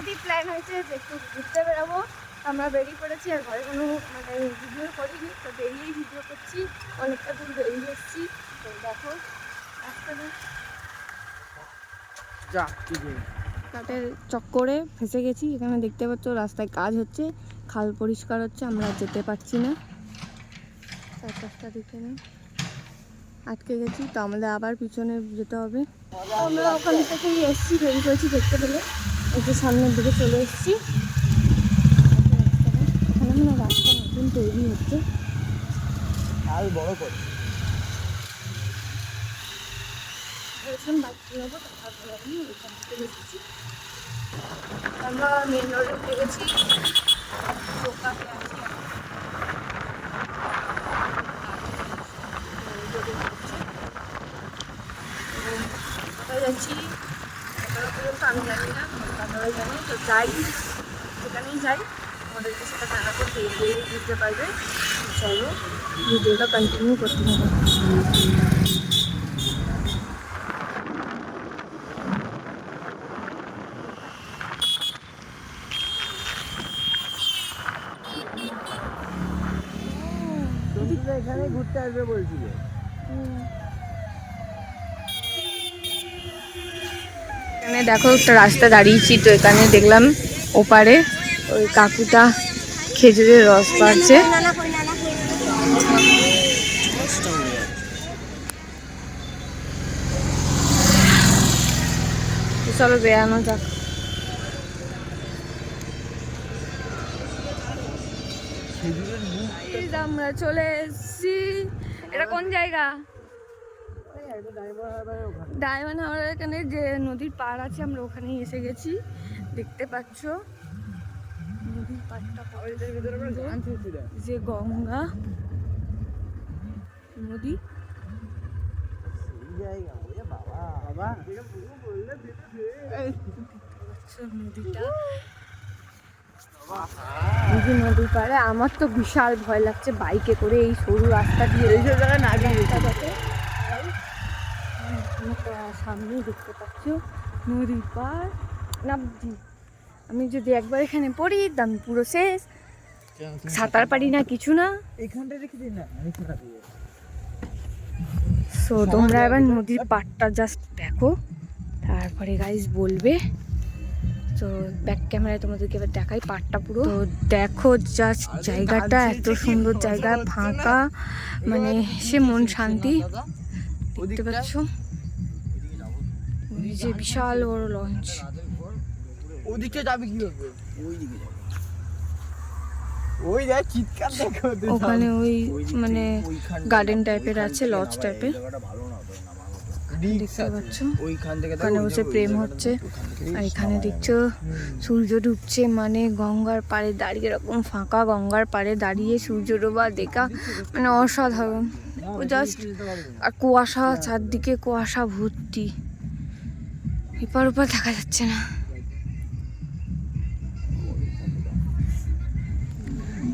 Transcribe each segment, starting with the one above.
হঠাৎই প্ল্যান হয়েছে যে একটু ঘুরতে বেরোবো আমরা বেরিয়ে পড়েছি আর ঘরে কোনো মানে ভিডিও করিনি তো বেরিয়েই ভিডিও করছি। অনেকটা দূর বেরিয়ে এসেছি। তো দেখো রাস্তাটা কাটের চক্করে ফেসে গেছি। এখানে দেখতে পাচ্ছ রাস্তায় কাজ হচ্ছে খাল পরিষ্কার হচ্ছে আমরা আর যেতে পারছি না। চারপাশটা দেখে নিই আটকে গেছি তো আমাদের আবার পিছনে যেতে হবে। আমরা ওখান থেকেই এসছি বেরিয়ে করেছি দেখতে পেলে। একটু সামনের দিকে চলে এসেছি। এখানে মানে রাস্তা নতুন তৈরি হচ্ছে। আর বড় করে। ভেবেছিলাম বাইক তারপরে আমি ওইখান থেকে এসেছি। আমরা মেন রোডে গেছি দোকানে আছি যাচ্ছি এখনও আমি জানি না জানি তো যাই যেখানেই যাই আমাদেরকে সেটা জানা করতে এগিয়ে দিতে পারবে চলো ভিডিওটা কন্টিনিউ করতে হবে এখানে ঘুরতে আসবে বলছিলে। এখানে দেখো একটা রাস্তা দাঁড়িয়েছি তো এখানে দেখলাম ওপারে ওই কাকুটা খেজুরের রস পাচ্ছে। চলো বেড়ানো যাক। আমরা চলে এসেছি। এটা কোন জায়গা? ডায়মন্ড হাওড়ের এখানে যে নদীর পাড় আছে আমরা ওখানেই এসে গেছি। দেখতে পাচ্ছ? নদীর পাড়টা যে গঙ্গা নদী। নদীটা নদীর পাড়ে আমার তো বিশাল ভয় লাগছে বাইকে করে এই সরু রাস্তা দিয়ে। এই যে জায়গায় না গিয়ে সামনেই দেখতে পাচ্ছ নদীর পাড় নাবজি আমি যদি একবার এখানে পড়ি আমি পুরো শেষ। সাঁতার পারি না কিছু না। এখানটা রেখে দিন না সো তোমরা এবার নদীর পাড়টা জাস্ট দেখো। তারপরে গাইজ বলবে। তো ব্যাক ক্যামেরায় তোমাদেরকে এবার দেখাই পাড়টা পুরো। তো দেখো জাস্ট জায়গাটা এত সুন্দর জায়গা ফাঁকা। মানে সে মন শান্তি। দেখতে পাচ্ছ? যে বিশাল বড় লঞ্চ। ওদিকে যাবে কি হবে ওই যাবে ওই দেখ চিৎকার দেখো ওখানে ওই মানে গার্ডেন টাইপের আছে লজ টাইপের। দেখতে পাচ্ছ? ওখানে বসে প্রেম হচ্ছে। আর এখানে দেখছ সূর্য ডুবছে মানে গঙ্গার পাড়ে দাঁড়িয়ে এরকম ফাঁকা গঙ্গার পাড়ে দাঁড়িয়ে সূর্য ডোবা দেখা মানে অসাধারণ। ও জাস্ট। আর কুয়াশা চারদিকে কুয়াশা ভর্তি। এপার ওপার দেখা যাচ্ছে না।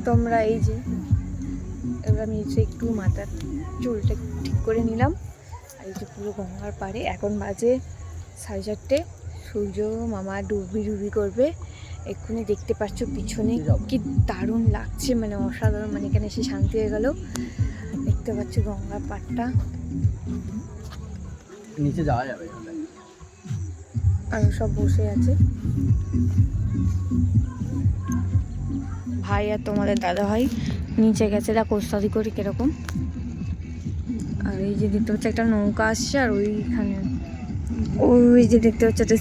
তোমরা এই যে এবার আমি এসে একটু মাথার চুলটা ঠিক করে নিলাম। আর এই যে পুরো গঙ্গার পাড়ে এখন বাজে সাড়ে চারটে। সূর্য মামা ডুবি ডুবি করবে। এক্ষুনি দেখতে পাচ্ছ পিছনে কি দারুণ লাগছে মানে অসাধারণ মানে এখানে এসে শান্তি হয়ে গেল। দেখতে পাচ্ছ গঙ্গার পাড়টা। নিচে যাওয়া যাবে। আর সব বসে আছে। ভাই আর তোমাদের দাদা ভাই নিচে গেছে, দেখো ওস্তাদি করে কীরকম। আর এই যে দেখতে পাচ্ছি একটা নৌকা আসছে, আর ওইখানে ওই যে দেখতে পাচ্ছি একটা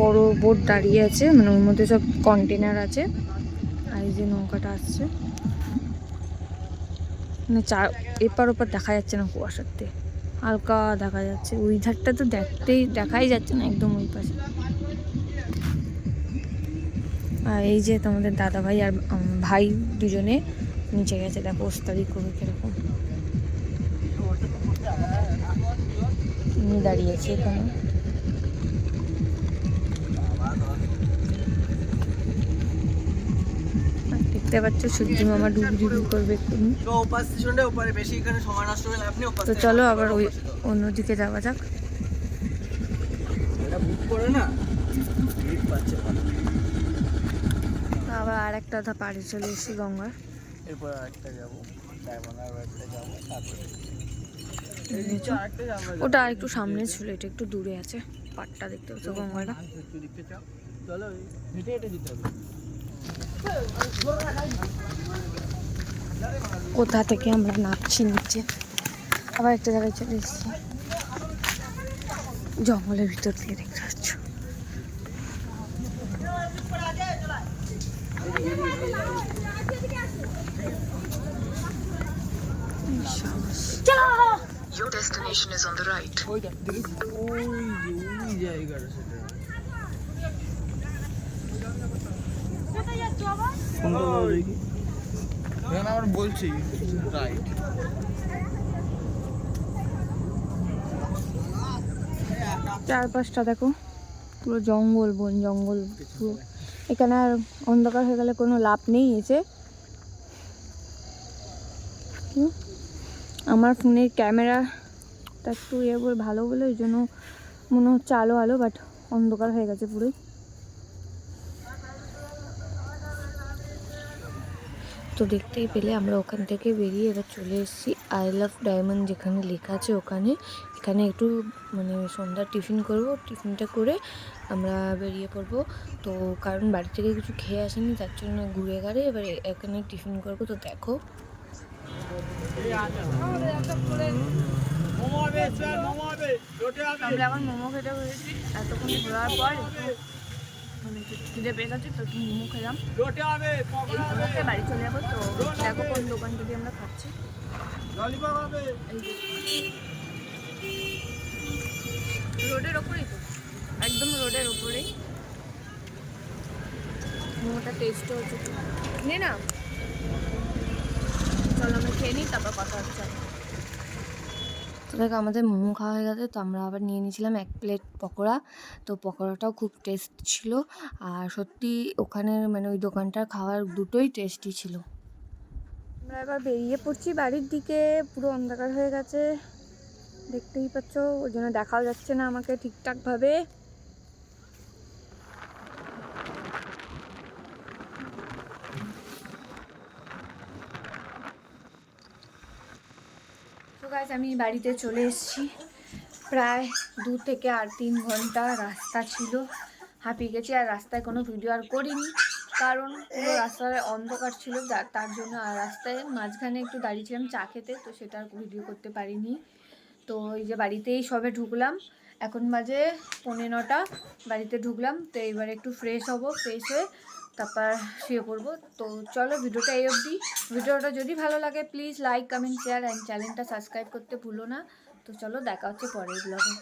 বড় বোট দাঁড়িয়ে আছে মানে ওর মধ্যে সব কন্টেনার আছে। আর এই যে নৌকাটা আসছে। মানে চার এপার ওপার দেখা যাচ্ছে না কুয়াশার কুয়াশাতে। হালকা দেখা যাচ্ছে। ওই ধারটা তো দেখতেই, দেখাই যাচ্ছে না একদম ওই পাশে। আর এই যে তোমাদের দাদা ভাই আর ভাই দুজনে নিচে গেছে। দেখো ওস্তাদি করবে কীরকম। দাঁড়িয়েছে এখানে। দেখতে পাচ্ছ, সূর্য মামা ডুবি ডুবি করবে এক্ষুনি। তো চলো আবার ওই। অন্যদিকে যাওয়া যাক। আবার আর একটা পাড়ে চলে এসেছি গঙ্গার। এরপর আরেকটা যাব ওটা একটু সামনে ছিল, এটা একটু দূরে আছে পাটটা দেখতে পাচ্ছ গঙ্গাটা। চলো হেঁটে হেঁটে যেতে হবে কোথা থেকে আমরা নামছি নিচে আবার একটা জায়গায় চলে এসেছি জঙ্গলের ভিতর দিয়ে দেখতে পাচ্ছ। Your destination is on the right. জায়গাটা কোনটা বলো দেখি। এখানে আমার বলছি রাইট চারপাশটা দেখো পুরো জঙ্গল বন জঙ্গল পুরো। এখানে আর অন্ধকার হয়ে গেলে কোনো লাভ নেই এসে আমার ফোনের ক্যামেরাটা একটু ইয়ে বলে ভালো বলে ওই জন্য মনে হচ্ছে আলো আলো বাট অন্ধকার হয়ে গেছে পুরোই। তো দেখতেই পেলে আমরা ওখান থেকে বেরিয়ে এবার চলে এসেছি। আই লাভ ডায়মন্ড যেখানে লেখা আছে ওখানে। এখানে একটু মানে সন্ধ্যার টিফিন করব। টিফিনটা করে আমরা বেরিয়ে পড়ব। তো কারণ বাড়ি থেকে কিছু খেয়ে আসেনি তার জন্য ঘুরে গাড়ে এবার এখানে টিফিন করব। তো দেখো। আমরা এখন মোমো খেতে বসেছি। এতক্ষণ ঘোরার পর খিদে পেয়ে গেছে তো মোমো খেলাম। এই বাড়ি চলে যাব তো দেখো কোন দোকান থেকে আমরা খাচ্ছি। এই যে। রোডের ওপরেই তো একদম রোডের ওপরেই। মোমোটা টেস্টও হচ্ছে। নে না। চলো আমরা খেয়ে নিই তারপর কথা হচ্ছে। তো দেখো আমাদের মোমো খাওয়া হয়ে গেছে, তো আমরা আবার নিয়ে নিয়েছিলাম এক প্লেট পকোড়া। তো পকোড়াটাও খুব টেস্ট ছিল। আর সত্যি ওখানে মানে ওই দোকানটার খাওয়ার দুটোই টেস্টি ছিল। আমরা এবার বেরিয়ে পড়ছি বাড়ির দিকে, পুরো অন্ধকার হয়ে গেছে। দেখতেই পাচ্ছ ওই জন্য দেখাও যাচ্ছে না আমাকে ঠিকঠাকভাবে। গাছ আমি বাড়িতে চলে এসেছি। প্রায় দু থেকে আর তিন ঘণ্টা রাস্তা ছিল। হাঁপিয়ে গেছি আর রাস্তায় কোনো ভিডিও আর করিনি। কারণ পুরো রাস্তায় অন্ধকার ছিল তার জন্য আর রাস্তায় মাঝখানে একটু দাঁড়িয়েছিলাম চা খেতে, তো সেটা আর ভিডিও করতে পারিনি। তো এই যে বাড়িতেই সবে ঢুকলাম। এখন বাজে পৌনে নটা, বাড়িতে ঢুকলাম। তো এবার একটু ফ্রেশ হব ফ্রেশ হয়ে তারপর শুয়ে পড়ব। তো চলো ভিডিওটা এই অবধি। ভিডিওটা যদি ভালো লাগে please like comment share and চ্যানেলটা সাবস্ক্রাইব করতে ভুলো না। তো চলো দেখা হচ্ছে পরের ব্লগে